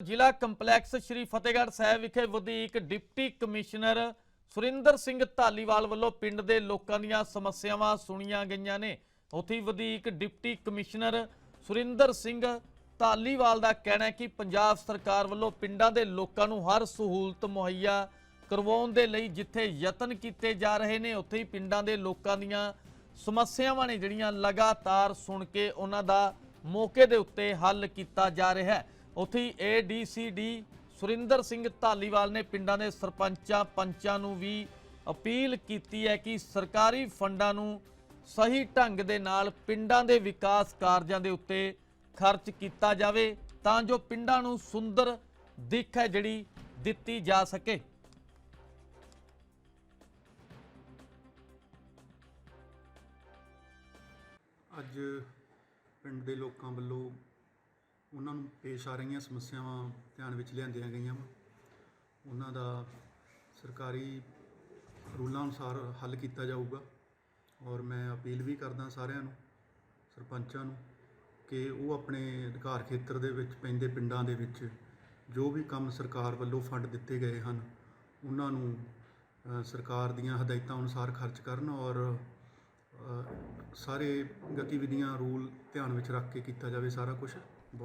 ਜ਼ਿਲ੍ਹਾ ਕੰਪਲੈਕਸ ਸ਼੍ਰੀ ਫਤਿਹਗੜ੍ਹ ਸਾਹਿਬ ਵਿਖੇ ਵਧੀਕ ਡਿਪਟੀ ਕਮਿਸ਼ਨਰ ਸੁਰਿੰਦਰ ਸਿੰਘ ਧਾਲੀਵਾਲ ਵੱਲੋਂ ਪਿੰਡ ਦੇ ਲੋਕਾਂ ਦੀਆਂ ਸਮੱਸਿਆਵਾਂ ਸੁਣੀਆਂ ਗਈਆਂ ਨੇ। ਉੱਥੇ ਵਧੀਕ ਡਿਪਟੀ ਕਮਿਸ਼ਨਰ ਸੁਰਿੰਦਰ ਸਿੰਘ ਧਾਲੀਵਾਲ ਦਾ ਕਹਿਣਾ ਹੈ ਕਿ ਪੰਜਾਬ ਸਰਕਾਰ ਵੱਲੋਂ ਪਿੰਡਾਂ ਦੇ ਲੋਕਾਂ ਨੂੰ ਹਰ ਸਹੂਲਤ ਮੁਹੱਈਆ ਕਰਵਾਉਣ ਦੇ ਲਈ ਜਿੱਥੇ ਯਤਨ ਕੀਤੇ ਜਾ ਰਹੇ ਨੇ, ਉੱਥੇ ਹੀ ਪਿੰਡਾਂ ਦੇ ਲੋਕਾਂ ਦੀਆਂ ਸਮੱਸਿਆਵਾਂ ਨੇ ਜਿਹੜੀਆਂ ਲਗਾਤਾਰ ਸੁਣ ਕੇ ਉਹਨਾਂ ਦਾ ਮੌਕੇ ਦੇ ਉੱਤੇ ਹੱਲ ਕੀਤਾ ਜਾ ਰਿਹਾ ਹੈ। ਉੱਥੇ ਹੀ ਏਡੀਸੀਡੀ ਸੁਰਿੰਦਰ ਸਿੰਘ ਧਾਲੀਵਾਲ ਨੇ ਪਿੰਡਾਂ ਦੇ ਸਰਪੰਚਾਂ ਪੰਚਾਂ ਨੂੰ ਵੀ ਅਪੀਲ ਕੀਤੀ ਹੈ ਕਿ ਸਰਕਾਰੀ ਫੰਡਾਂ ਨੂੰ ਸਹੀ ਢੰਗ ਦੇ ਨਾਲ ਪਿੰਡਾਂ ਦੇ ਵਿਕਾਸ ਕਾਰਜਾਂ ਦੇ ਉੱਤੇ ਖਰਚ ਕੀਤਾ ਜਾਵੇ ਤਾਂ ਜੋ ਪਿੰਡਾਂ ਨੂੰ ਸੁੰਦਰ ਦਿੱਖ ਹੈ ਜਿਹੜੀ ਦਿੱਤੀ ਜਾ ਸਕੇ। ਅੱਜ ਪਿੰਡ ਦੇ ਲੋਕਾਂ ਵੱਲੋਂ ਉਹਨਾਂ ਨੂੰ ਪੇਸ਼ ਆ ਰਹੀਆਂ ਸਮੱਸਿਆਵਾਂ ਧਿਆਨ ਵਿੱਚ ਲਿਆਂਦੀਆਂ ਗਈਆਂ ਵਾ। ਉਹਨਾਂ ਦਾ ਸਰਕਾਰੀ ਰੂਲਾਂ ਅਨੁਸਾਰ ਹੱਲ ਕੀਤਾ ਜਾਊਗਾ ਔਰ ਮੈਂ ਅਪੀਲ ਵੀ ਕਰਦਾ ਸਾਰਿਆਂ ਨੂੰ, ਸਰਪੰਚਾਂ ਨੂੰ, ਕਿ ਉਹ ਆਪਣੇ ਅਧਿਕਾਰ ਖੇਤਰ ਦੇ ਵਿੱਚ, ਪੈਂਦੇ ਪਿੰਡਾਂ ਦੇ ਵਿੱਚ ਜੋ ਵੀ ਕੰਮ ਸਰਕਾਰ ਵੱਲੋਂ ਫੰਡ ਦਿੱਤੇ ਗਏ ਹਨ, ਉਹਨਾਂ ਨੂੰ ਸਰਕਾਰ ਦੀਆਂ ਹਦਾਇਤਾਂ ਅਨੁਸਾਰ ਖਰਚ ਕਰਨ ਔਰ ਸਾਰੇ ਗਤੀਵਿਧੀਆਂ, ਰੂਲ ਧਿਆਨ ਵਿੱਚ ਰੱਖ ਕੇ ਕੀਤਾ ਜਾਵੇ ਸਾਰਾ ਕੁਝ